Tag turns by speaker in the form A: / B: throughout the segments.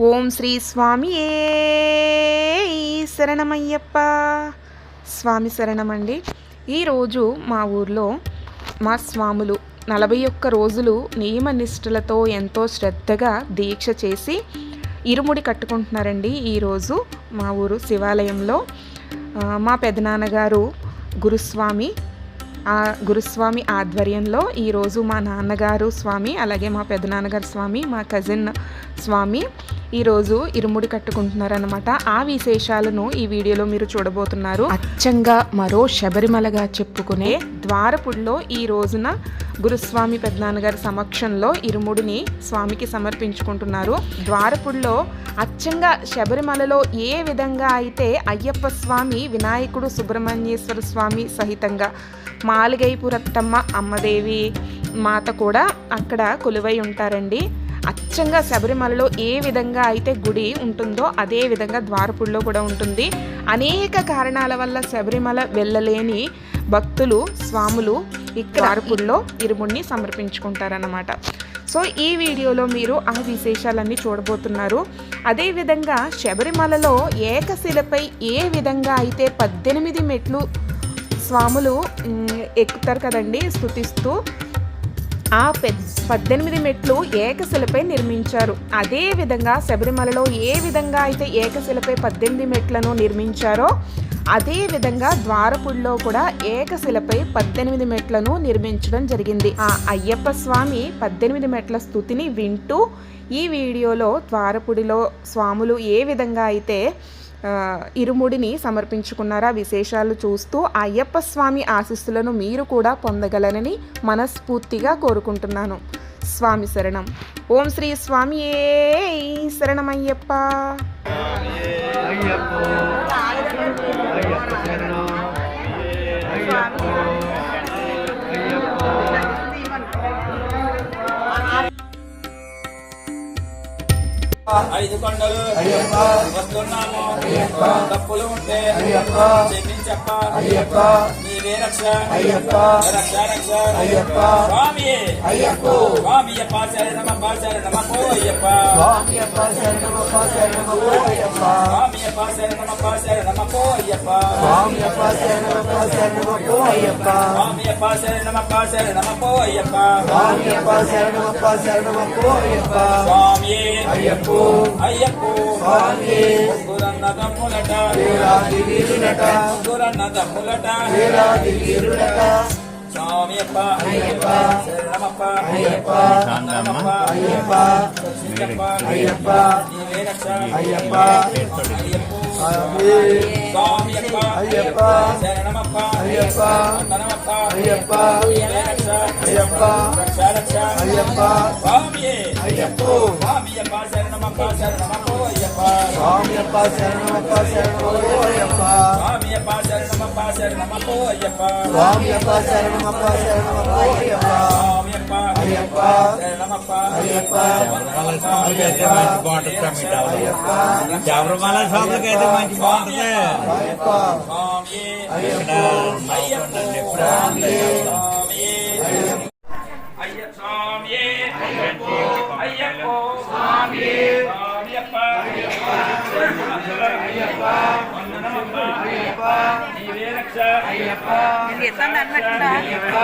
A: ఓం శ్రీ స్వామి శరణమయ్యప్ప. స్వామి శరణమండి. ఈరోజు మా ఊర్లో మా స్వాములు నలభై ఒక్క రోజులు నియమ నిష్ఠలతో ఎంతో శ్రద్ధగా దీక్ష చేసి ఇరుముడి కట్టుకుంటున్నారండి ఈరోజు మా ఊరు శివాలయంలో. మా పెదనాన్నగారు గురుస్వామి ఆ గురుస్వామి ఆధ్వర్యంలో ఈరోజు మా నాన్నగారు స్వామి అలాగే మా పెదనాన్నగారు స్వామి మా కజిన్ స్వామి ఈరోజు ఇరుముడి కట్టుకుంటున్నారనమాట ఆ విశేషాలను ఈ వీడియోలో మీరు చూడబోతున్నారు. అచ్చంగా మరో శబరిమలగా చెప్పుకునే ద్వారపుడిలో ఈ రోజున గురుస్వామి పెదనాన్నగారి సమక్షంలో ఇరుముడిని స్వామికి సమర్పించుకుంటున్నారు. ద్వారపుడిలో అచ్చంగా శబరిమలలో ఏ విధంగా అయితే అయ్యప్ప స్వామి వినాయకుడు సుబ్రహ్మణ్యేశ్వర స్వామి సహితంగా మాలిగైపురత్తమ్మ అమ్మదేవి మాత కూడా అక్కడ కొలువై ఉంటారండి. అచ్చంగా శబరిమలలో ఏ విధంగా అయితే గుడి ఉంటుందో అదే విధంగా ద్వారపుడిలో కూడా ఉంటుంది. అనేక కారణాల వల్ల శబరిమల వెళ్ళలేని భక్తులు స్వాములు ఇక్కడ ద్వారపుడిలో ఇరుముడిని సమర్పించుకుంటారన్నమాట. సో ఈ వీడియోలో మీరు ఆ విశేషాలన్నీ చూడబోతున్నారు. అదేవిధంగా శబరిమలలో ఏకశిలపై ఏ విధంగా అయితే పద్దెనిమిది మెట్లు స్వాములు ఎక్కుతారు కదండి స్థుతిస్తూ ఆ పద్దెనిమిది మెట్లు ఏకశిలపై నిర్మించారు. అదే విధంగా శబరిమలలో ఏ విధంగా అయితే ఏకశిలపై పద్దెనిమిది మెట్లను నిర్మించారో అదే విధంగా ద్వారపుడిలో కూడా ఏకశిలపై పద్దెనిమిది మెట్లను నిర్మించడం జరిగింది. ఆ అయ్యప్ప స్వామి పద్దెనిమిది మెట్ల స్థుతిని వింటూ ఈ వీడియోలో ద్వారపుడిలో స్వాములు ఏ విధంగా అయితే ఇరుముడిని సమర్పించుకున్నారా విశేషాలు చూస్తూ అయ్యప్ప స్వామి ఆశీస్సులను మీరు కూడా పొందగలనని మనస్ఫూర్తిగా కోరుకుంటున్నాను. స్వామి శరణం. ఓం శ్రీ స్వామి శరణమయ్యప్ప.
B: అయ్యప్ప శరణం.
C: ఐదు కొండలు
B: అయ్యప్ప
C: వస్తున్నాము
B: అయ్యప్ప
C: తప్పులు ఉంటే
B: అయ్యప్ప
C: క్షమించప్ప
B: అయ్యప్ప
C: నీవే రక్ష
B: అయ్యప్ప
C: రక్ష రక్ష
B: అయ్యప్ప
C: స్వామి
B: అయ్యప్పో
C: స్వామియప్ప శరణమప్ప శరణమప్పో అయ్యప్ప
B: స్వామియప్ప శరణమప్ప శరణమప్పో అయ్యప్ప
C: స్వామియప్ప శరణమప్ప శరణమప్పో అయ్యప్ప
B: స్వామియప్ప శరణమప్ప శరణమప్పో అయ్యప్ప
C: స్వామియప్ప శరణమప్ప శరణమప్పో சரணமப்போ
B: ஐயப்பா. சாமியப்பா சரணமப்பா சரணமப்போ
C: ஐயப்பா.
B: சாமியே
C: ஐயப்போ.
B: ஐயப்போ.
C: சாமியே குரநத
B: புலட வீராதி
C: வீருநட. குரநத
B: புலட வீராதி
C: வீருநட.
B: சாமியப்பா
C: ஐயப்பா.
B: ஐயப்பா.
C: ஐயப்பா.
B: ஐயப்பா.
C: ஐயப்பா.
B: ஐயப்பா
C: ஐயப்பா ஐயப்பா
B: ஐயப்பா
C: ஐயப்பா
B: ஐயப்போ
C: ஐயப்பா
B: சரணமப்பா
C: சரணமப்போ
B: ஐயப்பா
C: சாமியப்பா
B: சரணமப்பா
C: சரணமோ ஐயப்பா
B: சாமியப்பா
C: சரணமப்பா சரணமப்போ
B: ஐயப்பா
C: சாமியப்பா
B: சரணமப்பா
C: சரணமப்போ ஐயப்பா శరణమప్ప
B: శరణమప్పో అయ్యప్ప
C: స్వామియప్ప శరణమప్ప శరణమప్పో అయ్యప్ప
B: స్వామియప్ప శరణమప్ప శరణమప్పో అయ్యప్ప
C: స్వామియప్ప
B: అయ్యప్ప
C: శరణమప్ప
B: అయ్యప్ప
C: వందనమప్ప
B: అయ్యప్ప
D: శబరిమల స్వామికి అయితే మంచి బాగుంటుంది
B: అయ్యప్ప
C: స్వామియే
B: అయ్యప్ప
C: అయ్యప్పో స్వామియే అయ్య స్వామియే అయ్యప్పో అయ్యప్పో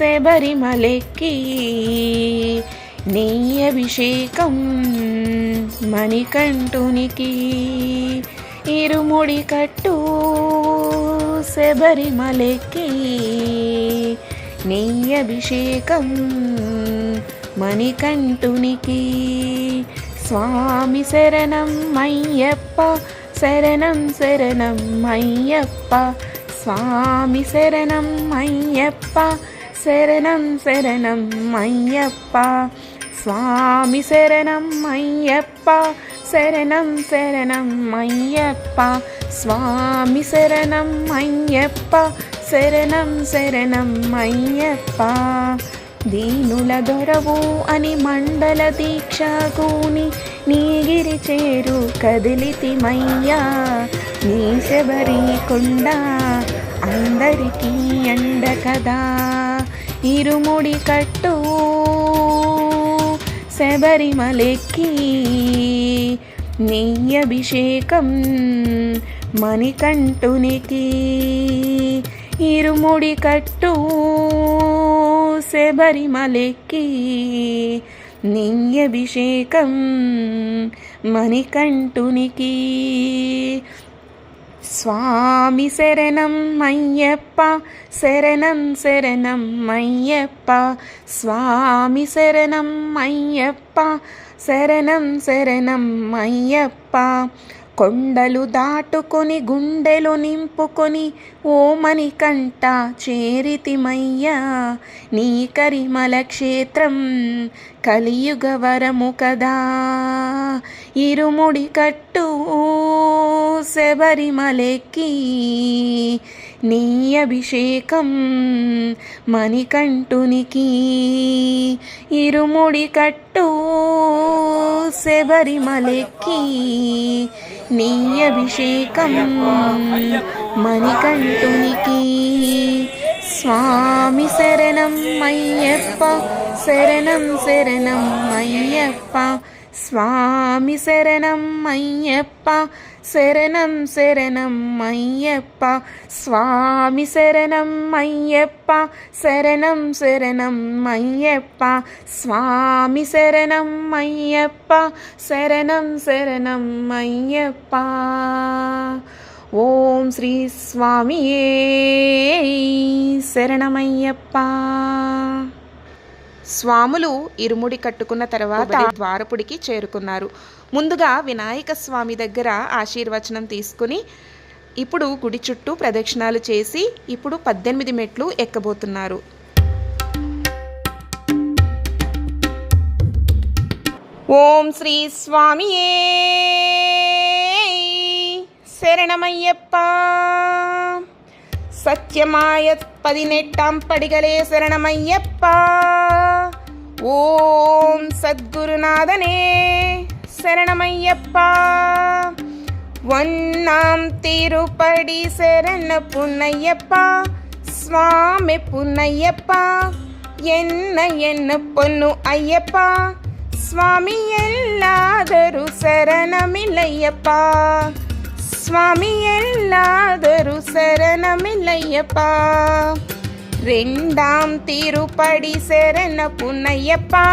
A: శబరిమలకి నీ అభిషేకం మణికంఠునికి. ఇరుముడి కట్టు శబరిమలెక్కి నీ అభిషేకం మణికంఠునికి. స్వామి శరణం అయ్యప్ప శరణం శరణం అయ్యప్ప. స్వామి శరణం అయ్యప్ప శరణం శరణం అయ్యప్ప. స్వామి శరణం అయ్యప్ప. శరణం శరణం అయ్యప్ప. స్వామి శరణం అయ్యప్ప. శరణం శరణం అయ్యప్ప. దీనుల దొరవు అని మండల దీక్ష కూని నీగిరి చేరు కదిలితిమయ్యా నీ శబరి కొండ అందరికీ ఎండ కదా. ఇరుముడి కట్టు శబరిమలెక్కి నెయ్యభిషేకం మణికంఠునికి. ఇరుముడి కట్టు శబరిమలెక్కి నెయ్యభిషేకం మణికంఠునికి. స్వామి శరణం అయ్యప్ప శరణం శరణం అయ్యప్ప. స్వామి శరణం అయ్యప్ప శరణం శరణం అయ్యప్ప. కొండలు దాటుకొని గుండెలు నింపుకొని ఓమని కంట చేరితిమయ్యా నీ కరిమల క్షేత్రం కలియుగ వరము కదా. ఇరుముడి కట్టు శబరిమలెక్కి నీ అభిషేకం మణికంఠునికి ఇరుముడి కట్టు శబరిమలెక్కి నీ అభిషేకం మణికంఠునికి. స్వామి శరణం అయ్యప్ప శరణం శరణం అయ్యప్ప. స్వామి శరణం అయ్యప్ప శరణం శరణం అయ్యప్ప స్వామి శరణం అయ్యప్ప శరణం శరణం అయ్యప్ప స్వామి శరణం అయ్యప్ప శరణం శరణం అయ్యప్ప. ఓం శ్రీ స్వామియే శరణమయ్యప్ప. స్వాములు ఇరుముడి కట్టుకున్న తర్వాత ద్వారపుడికి చేరుకున్నారు. ముందుగా వినాయక స్వామి దగ్గర ఆశీర్వచనం తీసుకుని ఇప్పుడు గుడి చుట్టూ ప్రదక్షిణాలు చేసి ఇప్పుడు పద్దెనిమిది మెట్లు ఎక్కబోతున్నారు. ఓం శ్రీ స్వామియే! శరణమయ్యప్ప! సత్యమాయ పదినెట్టాం పడిగలే శరణమయ్యప్ప! ஓம் சத்குருநாதனே சரணமையப்பா. ஒன்னாம் திருப்படி சரண புன்னையப்பா சுவாமி புன்னையப்பா என்ன என்ன பொண்ணு ஐயப்பா. சுவாமி எல்லாதரு சரணமில்லையப்பா. சுவாமி எல்லாதரு சரணமில்லையப்பா. ரெண்டாம் திருப்படி செரன புன்னையப்பா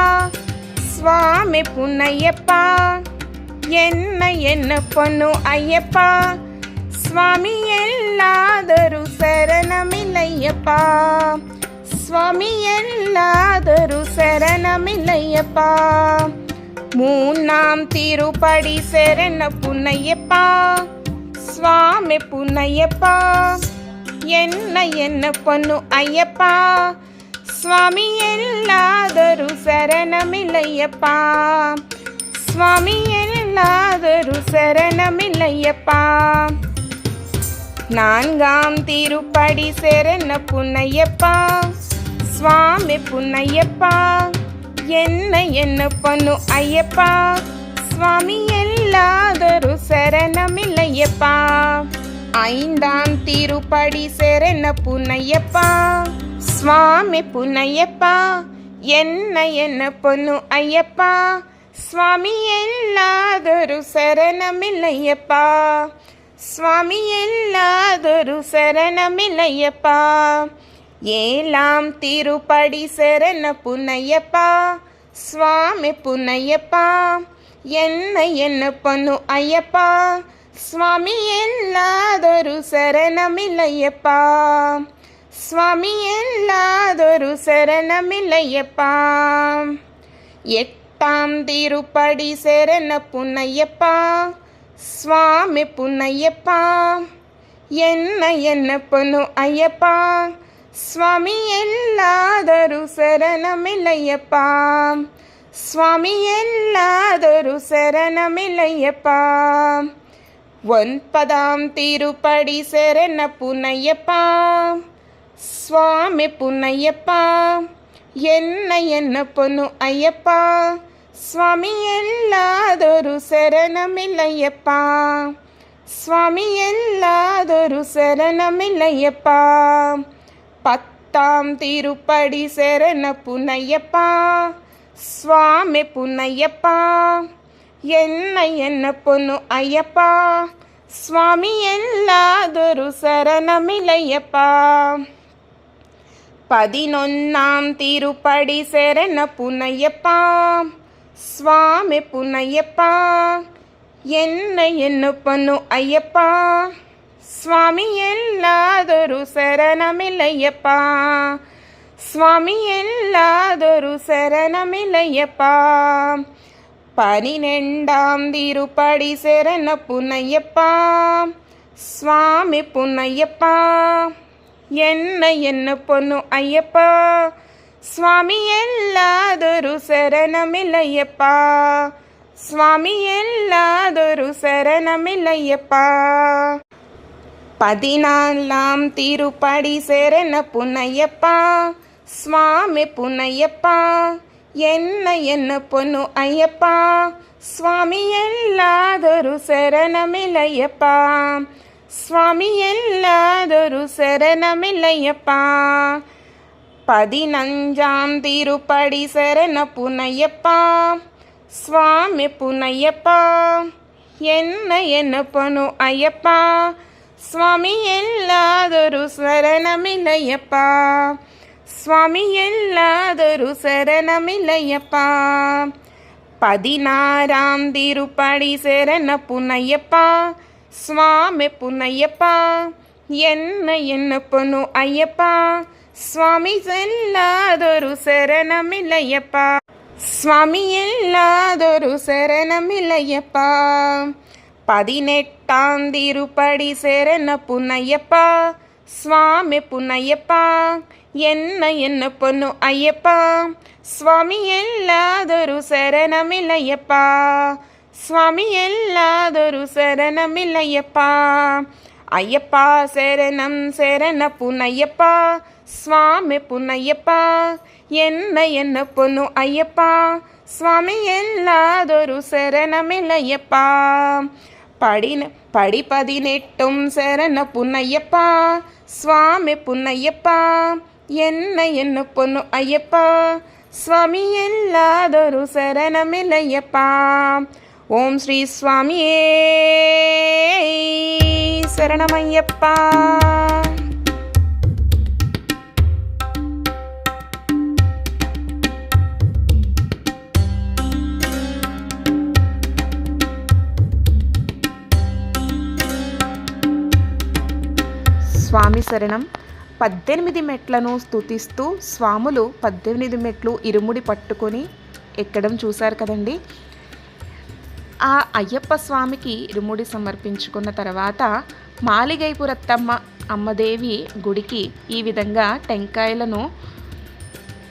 A: சுவாமி புன்னையப்பா என்ன என்ன பொண்ணு ஐயப்பா சுவாமி எல்லாதொரு சரணமில்லையப்பா சுவாமி எல்லாதொரு சரணமில்லையப்பா மூணாம் திருப்படி செரன புன்னையப்பா சுவாமி புன்னையப்பா. என்ன என்ன பொನ್ನು ಅಯ್ಯಪ್ಪ ಸ್ವಾಮಿ ಎಲ್ಲಾದರೂ ಶರಣಮಿಲ್ಲಯ್ಯಪ್ಪ ಸ್ವಾಮಿ ಎಲ್ಲಾದರೂ ಶರಣಮಿಲ್ಲಯ್ಯಪ್ಪ நான்காம் திருப்படி செரண புன்னையப்பா. சுவாமி புன்னையப்பா. என்ன என்ன பொண்ணு ஐயப்பா? சுவாமி எல்லாதொரு சரணமில்லையப்பா. ஐந்தாம் திருப்படி செரென புனையப்பா சுவாமி புனையப்பா என்ன என்ன பொண்ணு ஐயப்பா. சுவாமி எல்லாதொரு சரணமில்லையப்பா. சுவாமி எல்லாதொரு சரணமில்லையப்பா. ஏலாம் திருப்படி சரண புனையப்பா சுவாமி புனையப்பா என்ன என்ன பொண்ணு ஐயப்பா. சுவாமி எல்லாதொரு சரணமில்லையப்பா. சுவாமி எல்லாதொரு சரணமில்லையப்பா. எட்டாம் திருப்படி சரண புன்னையப்பா சுவாமி புன்னையப்பா என்ன என்ன பொண்ணு ஐயப்பா. சுவாமி எல்லாதொரு சரணமில்லையப்பா. சுவாமி எல்லாதொரு சரணமில்லையப்பா. ஒன்பதாம் திருப்படி சரண புனையப்பா. சுவாமி புனையப்பா. என்ன என்ன பொண்ணு ஐயப்பா. சுவாமி எல்லாதொரு சரணமில்லையப்பா. சுவாமி எல்லாதொரு சரணமில்லையப்பா. பத்தாம் திருப்படி சரண புனையப்பா. சுவாமி புனையப்பா. என்ன என்ன பொண்ணு ஐயப்பா. സ്വാമിയല്ലാതൊരു ശരണമിലയപ്പ പതിനൊന്നാം തിരുപ്പടി ശരണ പുനയ്യപ്പ സ്വാമി പുനയ്യപ്പ എന്നെ എന്നുപ്പന്നു അയ്യപ്പ സ്വാമിയല്ലാതൊരു ശരണമിലയ്യപ്പ സ്വാമിയല്ലാതൊരു ശരണമിലയ്യപ്പ పనినెండాం తిరుపడి శరణ పునయ్యప్ప சுவாமி புன்னையப்பா. என்ன என்ன பொண்ணு ஐயப்பா. சுவாமி எல்லாதொரு சரணமில்லையப்பா. சுவாமி எல்லாதொரு சரணமில்லையப்பா. பதினாலாம் திருப்படி சரண புன்னையப்பா. சுவாமி புன்னையப்பா. என்ன என்ன பொண்ணு ஐயப்பா? சுவாமி எல்லாதொரு சரணமில்லையப்பா. சுவாமி எல்லாதொரு சரணமில்லையப்பா. பதினஞ்சாம் திருப்படி சரண புனையப்பா. சுவாமி புனையப்பா. என்ன என்ன பொண்ணு ஐயப்பா? சுவாமி எல்லாதொரு சரணமில்லையப்பா. ಸ್ವಾಮಿ ಎಲ್ಲಾದರೂ ಶರಣಮಿಲ್ಲಯ್ಯಪ್ಪ பதினாறாம் திருப்படி சரண புனையப்பா சுவாமி புனையப்பா என்ன என்ன பொண்ணு ஐயப்பா. சுவாமி செல்லாதொரு சரணமில்லையப்பா. சுவாமி இல்லாதொரு சரணமில்லையப்பா. பதினெட்டாம் திருப்படி சரண புனையப்பா ಸ್ವಾಮಿ ಪುನಯ್ಯಪ್ಪ ಎನ್ನ ಎನ್ನ ಪೊನ್ನು ಅಯ್ಯಪ್ಪ ಸ್ವಾಮಿ ಎಲ್ಲಾದರೂ ಶರಣಮಿಲ್ಲಯ್ಯಪ್ಪ ಸ್ವಾಮಿ ಎಲ್ಲಾದರೂ ಶರಣಮಿಲ್ಲಯ್ಯಪ್ಪ ಅಯ್ಯಪ್ಪ ಶರಣಂ ಶರಣ ಪುನಯ್ಯಪ್ಪ ಸ್ವಾಮಿ ಪುನಯ್ಯಪ್ಪ ಎನ್ನ ಎನ್ನ ಪೊನ್ನು ಅಯ್ಯಪ್ಪ ಸ್ವಾಮಿ ಎಲ್ಲಾದರೂ ಶರಣಮಿಲ್ಲಯ್ಯಪ್ಪ படின படி பதினெட்டும் சரண புன்னையப்பா. சுவாமி புன்னையப்பா. என்ன என்ன பொண்ணு ஐயப்பா. சுவாமி எல்லாதொரு சரணமில்லையப்பா. ஓம் ஸ்ரீ சுவாமியே. சரணமையப்பா. స్వామి శరణం. పద్దెనిమిది మెట్లను స్తుతిస్తూ స్వాములు పద్దెనిమిది మెట్లు ఇరుముడి పట్టుకొని ఎక్కడం చూశారు కదండి. ఆ అయ్యప్ప స్వామికి ఇరుముడి సమర్పించుకున్న తర్వాత మాలిగైపురత్తమ్మ అమ్మదేవి గుడికి ఈ విధంగా టెంకాయలను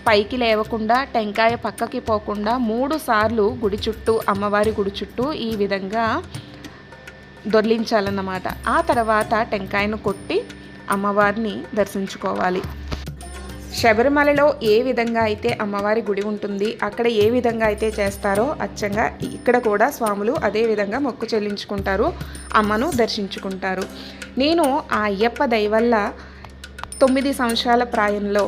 A: పైకి లేవకుండా టెంకాయ పక్కకి పోకుండా మూడు సార్లు గుడి చుట్టూ అమ్మవారి గుడి చుట్టూ ఈ విధంగా దొర్లించాలన్నమాట. ఆ తర్వాత టెంకాయను కొట్టి అమ్మవారిని దర్శించుకోవాలి. శబరిమలలో ఏ విధంగా అయితే అమ్మవారి గుడి ఉంటుంది అక్కడ ఏ విధంగా అయితే చేస్తారో అచ్చంగా ఇక్కడ కూడా స్వాములు అదే విధంగా మొక్కు చెల్లించుకుంటారు అమ్మను దర్శించుకుంటారు. నేను ఆ అయ్యప్ప దయవల్ల తొమ్మిది సంవత్సరాల ప్రాయంలో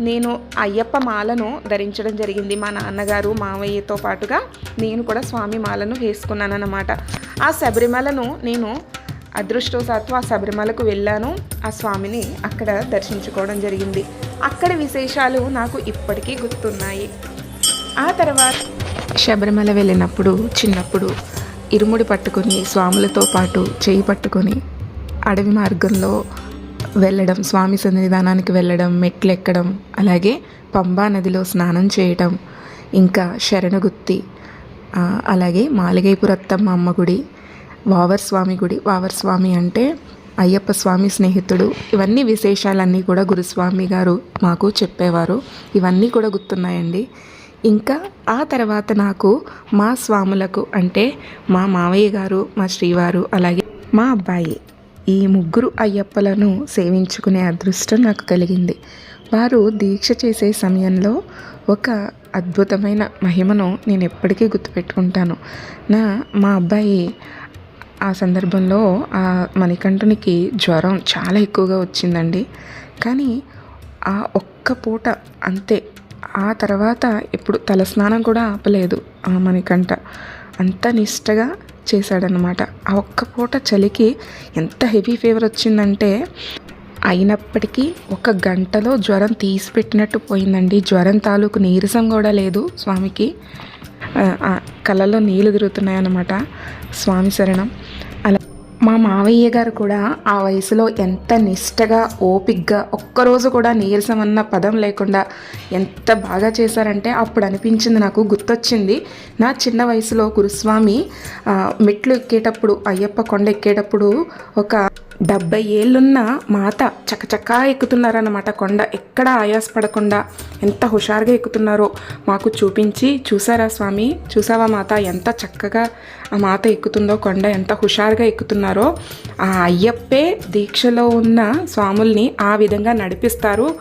A: నేను అయ్యప్ప మాలను ధరించడం జరిగింది. మా నాన్నగారు మావయ్యతో పాటుగా నేను కూడా స్వామి మాలను వేసుకున్నాను అన్నమాట ఆ శబరిమలను నేను అదృష్టవశాత్తు ఆ శబరిమలకు వెళ్ళాను. ఆ స్వామిని అక్కడ దర్శించుకోవడం జరిగింది. అక్కడ విశేషాలు నాకు ఇప్పటికీ గుర్తున్నాయి. ఆ తర్వాత శబరిమల వెళ్ళినప్పుడు చిన్నప్పుడు ఇరుముడి పట్టుకొని స్వాములతో పాటు చేయి పట్టుకొని అడవి మార్గంలో వెళ్ళడం స్వామి సన్నిధానానికి వెళ్ళడం మెట్లు ఎక్కడం అలాగే పంబా నదిలో స్నానం చేయటం ఇంకా శరణగుత్తి అలాగే మాలిగైపురత్తమ్మ అమ్మ గుడి వావర్స్వామి గుడి. వావర్స్వామి అంటే అయ్యప్ప స్వామి స్నేహితుడు. ఇవన్నీ విశేషాలన్నీ కూడా గురుస్వామి గారు మాకు చెప్పేవారు. ఇవన్నీ కూడా గుర్తున్నాయండి. ఇంకా ఆ తర్వాత నాకు మా స్వాములకు అంటే మా మావయ్య గారు మా శ్రీవారు అలాగే మా అబ్బాయి ఈ ముగ్గురు అయ్యప్పలను సేవించుకునే అదృష్టం నాకు కలిగింది. వారు దీక్ష చేసే సమయంలో ఒక అద్భుతమైన మహిమను నేను ఎప్పటికీ గుర్తుపెట్టుకుంటాను. నా మా అబ్బాయి ఆ సందర్భంలో ఆ మణికంఠునికి జ్వరం చాలా ఎక్కువగా వచ్చిందండి. కానీ ఆ ఒక్క పూట అంతే. ఆ తర్వాత ఎప్పుడు తలస్నానం కూడా ఆపలేదు ఆ మణికంఠ. అంత నిష్టగా చేశాడనమాట ఆ ఒక్క పూట చలికి ఎంత హెవీ ఫీవర్ వచ్చిందంటే అయినప్పటికీ ఒక గంటలో జ్వరం తీసిపెట్టినట్టు పోయిందండి. జ్వరం తాలూకు నీరసం కూడా లేదు స్వామికి. కళ్ళల్లో నీళ్ళు తిరుగుతున్నాయన్నమాట. స్వామి శరణం. అలా మా మావయ్య గారు కూడా ఆ వయసులో ఎంత నిష్టగా ఓపిగ్గా ఒక్కరోజు కూడా నీరసం అన్న పదం లేకుండా ఎంత బాగా చేశారంటే అప్పుడు అనిపించింది నాకు గుర్తొచ్చింది. నా చిన్న వయసులో గురుస్వామి మెట్లు ఎక్కేటప్పుడు అయ్యప్ప కొండ ఎక్కేటప్పుడు ఒక డెబ్బై ఏళ్ళున్న మాత చకచకా ఎక్కుతున్నారన్నమాట కొండ. ఎక్కడ ఆయాసపడకుండా ఎంత హుషారుగా ఎక్కుతున్నారో మాకు చూపించి చూసారా స్వామి? చూసావా మాత ఎంత చక్కగా ఆ మాత ఎక్కుతుందో కొండ ఎంత హుషారుగా ఎక్కుతున్నారో. ఆ అయ్యప్పే దీక్షలో ఉన్న స్వాముల్ని ఆ విధంగా నడిపిస్తారు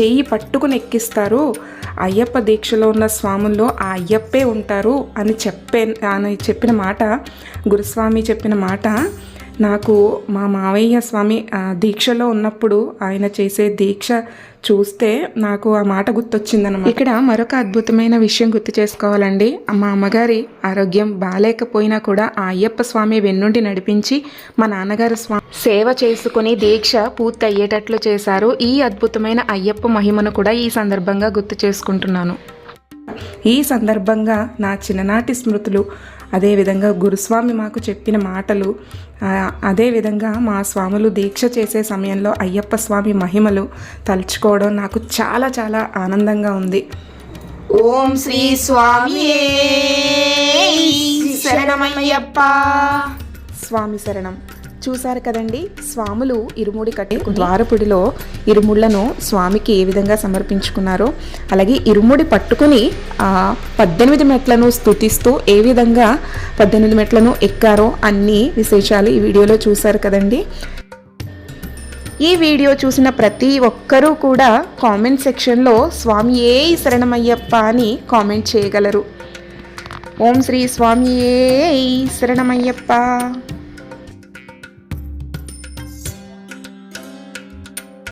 A: చేయి పట్టుకుని ఎక్కిస్తారు. అయ్యప్ప దీక్షలో ఉన్న స్వాముల్లో ఆ అయ్యప్పే ఉంటారు అని చెప్పే అని చెప్పిన మాట గురుస్వామి చెప్పిన మాట నాకు మా మావయ్య స్వామి దీక్షలో ఉన్నప్పుడు ఆయన చేసే దీక్ష చూస్తే నాకు ఆ మాట గుర్తొచ్చిందనమాట ఇక్కడ మరొక అద్భుతమైన విషయం గుర్తు చేసుకోవాలండి. మా అమ్మగారి ఆరోగ్యం బాగాలేకపోయినా కూడా ఆ అయ్యప్ప స్వామి వెన్నుండి నడిపించి మా నాన్నగారు స్వామి సేవ చేసుకుని దీక్ష పూర్తి అయ్యేటట్లు చేశారు. ఈ అద్భుతమైన అయ్యప్ప మహిమను కూడా ఈ సందర్భంగా గుర్తు చేసుకుంటున్నాను. ఈ సందర్భంగా నా చిన్ననాటి స్మృతులు అదేవిధంగా గురుస్వామి మాకు చెప్పిన మాటలు అదేవిధంగా మా స్వాములు దీక్ష చేసే సమయంలో అయ్యప్ప స్వామి మహిమలు తలుచుకోవడం నాకు చాలా చాలా ఆనందంగా ఉంది. ఓం శ్రీ స్వామి శరణమయ్యప్ప. స్వామి శరణం. చూశారు కదండి స్వాములు ఇరుముడి కట్టి ద్వారపుడిలో ఇరుముళ్ళను స్వామికి ఏ విధంగా సమర్పించుకున్నారో అలాగే ఇరుముడి పట్టుకుని పద్దెనిమిది మెట్లను స్తుతిస్తూ ఏ విధంగా పద్దెనిమిది మెట్లను ఎక్కారో అన్ని విశేషాలు ఈ వీడియోలో చూశారు కదండి. ఈ వీడియో చూసిన ప్రతి ఒక్కరూ కూడా కామెంట్ సెక్షన్లో స్వామి ఏ శరణమయ్యప్ప అని కామెంట్ చేయగలరు. ఓం శ్రీ స్వామి ఏ శరణమయ్యప్ప.